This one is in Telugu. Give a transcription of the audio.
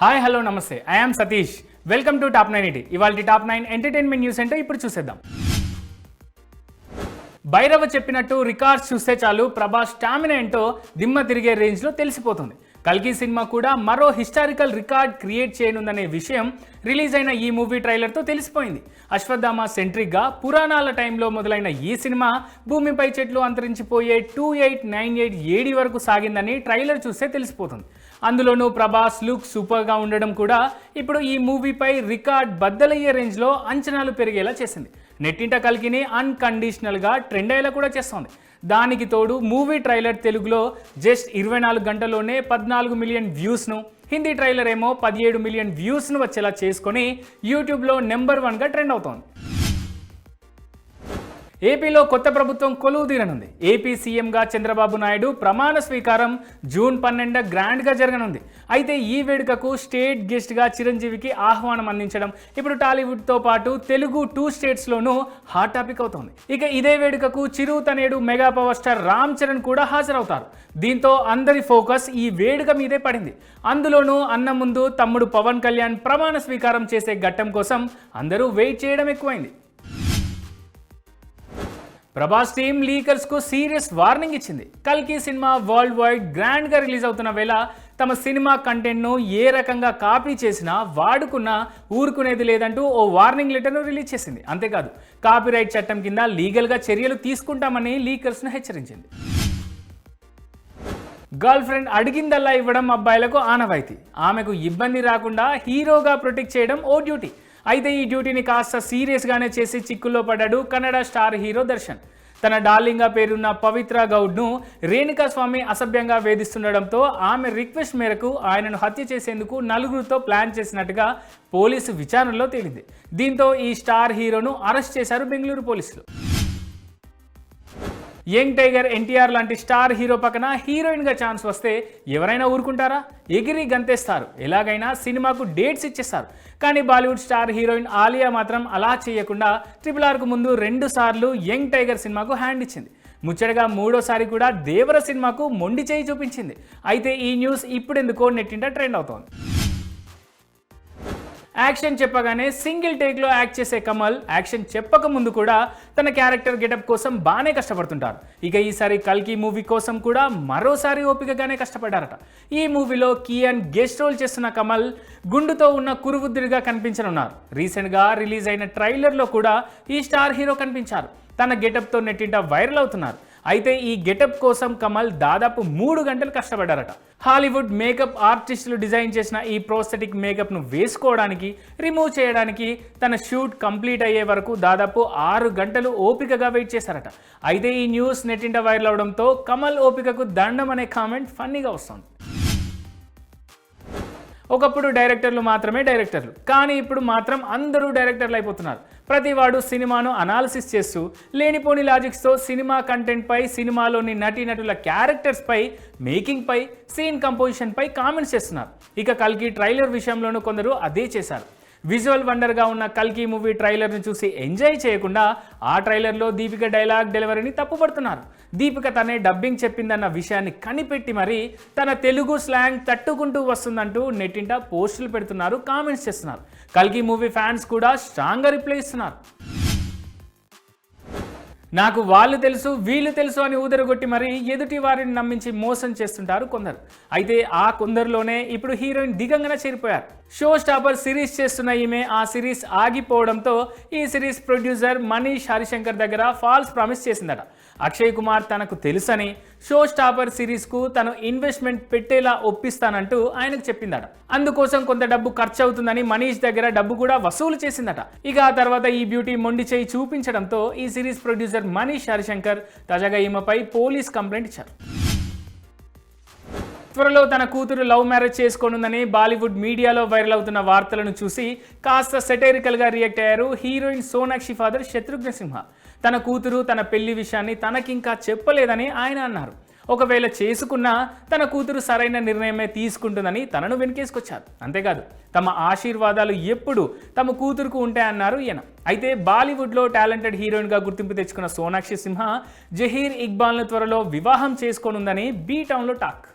హాయ్ హలో నమస్తే. I'm Satish. Welcome to top nine ET. ఇవాళ టాప్ నైన్ ఎంటర్టైన్మెంట్ న్యూస్ అంటే ఇప్పుడు చూసేద్దాం. భైరవ చెప్పినట్టు రికార్డ్స్ చూస్తే చాలు ప్రభాస్ స్టామినా ఏంటో దిమ్మ తిరిగే రేంజ్లో తెలిసిపోతుంది. కల్కి సినిమా కూడా మరో హిస్టారికల్ రికార్డ్ క్రియేట్ చేయనుందనే విషయం రిలీజ్ అయిన ఈ మూవీ ట్రైలర్తో తెలిసిపోయింది. అశ్వత్థామ సెంట్రిక్గా పురాణాల టైంలో మొదలైన ఈ సినిమా భూమిపై చెట్లు అంతరించిపోయే two eight nine eight AD వరకు సాగిందని ట్రైలర్ చూస్తే తెలిసిపోతుంది. అందులోనూ ప్రభాస్ లుక్ సూపర్గా ఉండడం కూడా ఇప్పుడు ఈ మూవీపై రికార్డ్ బద్దలయ్యే రేంజ్లో అంచనాలు పెరిగేలా చేసింది. నెట్టింట కలికిని అన్కండిషనల్గా ట్రెండ్ అయ్యేలా కూడా చేస్తోంది. దానికి తోడు మూవీ ట్రైలర్ తెలుగులో జస్ట్ ఇరవై నాలుగు గంటల్లోనే పద్నాలుగు మిలియన్ వ్యూస్ను హిందీ ట్రైలర్ ఏమో పదిహేడు మిలియన్ వ్యూస్ను వచ్చేలా చేసుకొని యూట్యూబ్లో నెంబర్ వన్గా ట్రెండ్ అవుతోంది. ఏపీలో కొత్త ప్రభుత్వం కొలువు తీరనుంది ఏపీ సీఎంగా చంద్రబాబు నాయుడు ప్రమాణ స్వీకారం జూన్ పన్నెండు గ్రాండ్గా జరగనుంది. అయితే ఈ వేడుకకు స్టేట్ గెస్ట్గా చిరంజీవికి ఆహ్వానం అందించడం ఇప్పుడు టాలీవుడ్తో పాటు తెలుగు టూ స్టేట్స్లోనూ హాట్ టాపిక్ అవుతోంది. ఇక ఇదే వేడుకకు Chiru తనేడు mega power star Ram Charan కూడా హాజరవుతారు. దీంతో అందరి ఫోకస్ ఈ వేడుక మీదే పడింది. అందులోనూ అన్న ముందు తమ్ముడు పవన్ కళ్యాణ్ ప్రమాణ స్వీకారం చేసే ఘట్టం కోసం అందరూ వెయిట్ చేయడం ఎక్కువైంది. ప్రభాస్ టీమ్ లీకర్స్కు సీరియస్ వార్నింగ్ ఇచ్చింది. కల్కి సినిమా వరల్డ్ వైడ్ గ్రాండ్గా రిలీజ్ అవుతున్న వేళ తమ సినిమా కంటెంట్ను ఏ రకంగా కాపీ చేసినా వాడుకున్నా ఊరుకునేది లేదంటూ ఓ వార్నింగ్ లెటర్ను రిలీజ్ చేసింది. అంతేకాదు కాపీరైట్ చట్టం కింద లీగల్గా చర్యలు తీసుకుంటామని లీకర్స్ను హెచ్చరించింది. గర్ల్ ఫ్రెండ్ అడిగిందల్లా ఇవ్వడం అబ్బాయిలకు ఆనవాయితీ. ఆమెకు ఇబ్బంది రాకుండా హీరోగా ప్రొటెక్ట్ చేయడం ఓ డ్యూటీ. అయితే ఈ డ్యూటీని కాస్త సీరియస్గానే చేసి చిక్కుల్లో పడ్డాడు కన్నడ స్టార్ హీరో దర్శన్. తన డార్లింగ్గా పేరున్న పవిత్ర గౌడ్ను రేణుకా స్వామి అసభ్యంగా వేధిస్తుండడంతో ఆమె రిక్వెస్ట్ మేరకు ఆయనను హత్య చేసేందుకు నలుగురితో ప్లాన్ చేసినట్టుగా పోలీసు విచారణలో తేలింది. దీంతో ఈ స్టార్ హీరోను అరెస్ట్ చేశారు బెంగళూరు పోలీసులు. యంగ్ టైగర్ ఎన్టీఆర్ లాంటి స్టార్ హీరో పక్కన హీరోయిన్గా ఛాన్స్ వస్తే ఎవరైనా ఊరుకుంటారా? ఎగిరి గంతేస్తారు. ఎలాగైనా సినిమాకు డేట్స్ ఇచ్చేస్తారు. కానీ బాలీవుడ్ స్టార్ హీరోయిన్ ఆలియా మాత్రం అలా చేయకుండా ట్రిపుల్ ఆర్కు ముందు రెండు సార్లు యంగ్ టైగర్ సినిమాకు హ్యాండ్ ఇచ్చింది. ముచ్చటగా మూడోసారి కూడా దేవర సినిమాకు మొండి చేయి చూపించింది. అయితే ఈ న్యూస్ ఇప్పుడెందుకో నెట్టింట ట్రెండ్ అవుతోంది. యాక్షన్ చెప్పగానే సింగిల్ టేక్లో యాక్ట్ చేసే కమల్ యాక్షన్ చెప్పక ముందు కూడా తన క్యారెక్టర్ గెటప్ కోసం బాగానే కష్టపడుతుంటారు. ఇక ఈసారి కల్కి మూవీ కోసం కూడా మరోసారి ఓపికగానే కష్టపడ్డారట. ఈ మూవీలో కియాన్ గెస్ట్ రోల్ చేస్తున్న కమల్ గుండుతో ఉన్న కురువుద్దుడిగా కనిపించనున్నారు. రీసెంట్గా రిలీజ్ అయిన ట్రైలర్లో కూడా ఈ స్టార్ హీరో కనిపించారు. తన గెటప్తో నెట్టింట వైరల్ అవుతున్నారు. అయితే ఈ గెటప్ కోసం కమల్ దాదాపు మూడు గంటలు కష్టపడ్డారట. హాలీవుడ్ మేకప్ ఆర్టిస్టులు డిజైన్ చేసిన ఈ ప్రోస్థెటిక్ మేకప్ను వేసుకోవడానికి రిమూవ్ చేయడానికి తన షూట్ కంప్లీట్ అయ్యే వరకు దాదాపు ఆరు గంటలు ఓపికగా వెయిట్ చేశారట. అయితే ఈ న్యూస్ నెట్టింట వైరల్ అవడంతో కమల్ ఓపికకు దండం అనే కామెంట్ ఫన్నీగా వస్తుంది. ఒకప్పుడు డైరెక్టర్లు మాత్రమే డైరెక్టర్లు కానీ ఇప్పుడు మాత్రం అందరూ డైరెక్టర్లు అయిపోతున్నారు. ప్రతివాడు సినిమాను అనాలిసిస్ చేస్తూ లేనిపోని లాజిక్స్తో సినిమా కంటెంట్పై సినిమాలోని నటీనటుల క్యారెక్టర్స్పై మేకింగ్పై సీన్ కంపోజిషన్పై కామెంట్స్ చేస్తున్నారు. ఇక కల్కి ట్రైలర్ విషయంలోనూ కొందరు అదే చేశారు. విజువల్ వండర్గా ఉన్న కల్కి మూవీ ట్రైలర్ను చూసి ఎంజాయ్ చేయకుండా ఆ ట్రైలర్లో దీపిక డైలాగ్ డెలివరీని తప్పుపడుతున్నారు. దీపిక తనే డబ్బింగ్ చెప్పిందన్న విషయాన్ని కనిపెట్టి మరీ తన తెలుగు స్లాంగ్ తట్టుకుంటూ వస్తుందంటూ నెట్టింట పోస్టులు పెడుతున్నారు కామెంట్స్ చేస్తున్నారు. కల్కి మూవీ ఫ్యాన్స్ కూడా స్ట్రాంగ్గా రిప్లై ఇస్తున్నారు. నాకు వాళ్ళు తెలుసు వీళ్ళు తెలుసు అని ఊదరగొట్టి మరి ఎదుటి వారిని నమ్మించి మోసం చేస్తుంటారు కొందరు. అయితే ఆ కొందరిలోనే ఇప్పుడు హీరోయిన్ దిగంగన చేరిపోయారు. షో స్టాపర్ సిరీస్ చేస్తున్న ఈమె ఆ సిరీస్ ఆగిపోవడంతో ఈ సిరీస్ ప్రొడ్యూసర్ మనీష్ హరిశంకర్ దగ్గర ఫాల్స్ ప్రామిస్ చేసిందట. అక్షయ్ కుమార్ తనకు తెలుసని షో స్టాపర్ సిరీస్కు తను ఇన్వెస్ట్మెంట్ పెట్టేలా ఒప్పిస్తానంటూ ఆయనకు చెప్పిందట. అందుకోసం కొంత డబ్బు ఖర్చు అవుతుందని మనీష్ దగ్గర డబ్బు కూడా వసూలు చేసిందట. ఇక ఆ తర్వాత ఈ బ్యూటీ మొండి చేయి చూపించడంతో ఈ సిరీస్ ప్రొడ్యూసర్ మనీష్ హరిశంకర్ తాజాగా ఈమెపై పోలీస్ కంప్లైంట్ ఇచ్చారు. త్వరలో తన కూతురు లవ్ మ్యారేజ్ చేసుకోనుందని బాలీవుడ్ మీడియాలో వైరల్ అవుతున్న వార్తలను చూసి కాస్త సెటైరికల్గా రియాక్ట్ అయ్యారు హీరోయిన్ సోనాక్షి ఫాదర్ శత్రుఘ్న సింహ తన కూతురు తన పెళ్ళి విషయాన్ని తనకింకా చెప్పలేదని ఆయన అన్నారు. ఒకవేళ చేసుకున్నా తన కూతురు సరైన నిర్ణయమే తీసుకుంటుందని తనను వెనుకేసుకొచ్చారు. అంతేకాదు తమ ఆశీర్వాదాలు ఎప్పుడు తమ కూతురుకు ఉంటాయన్నారు ఈయన. అయితే బాలీవుడ్లో టాలెంటెడ్ హీరోయిన్గా గుర్తింపు తెచ్చుకున్న సోనాక్షి సింహ జహీర్ ఇక్బాల్ను త్వరలో వివాహం చేసుకోనుందని బీ టౌన్లో టాక్.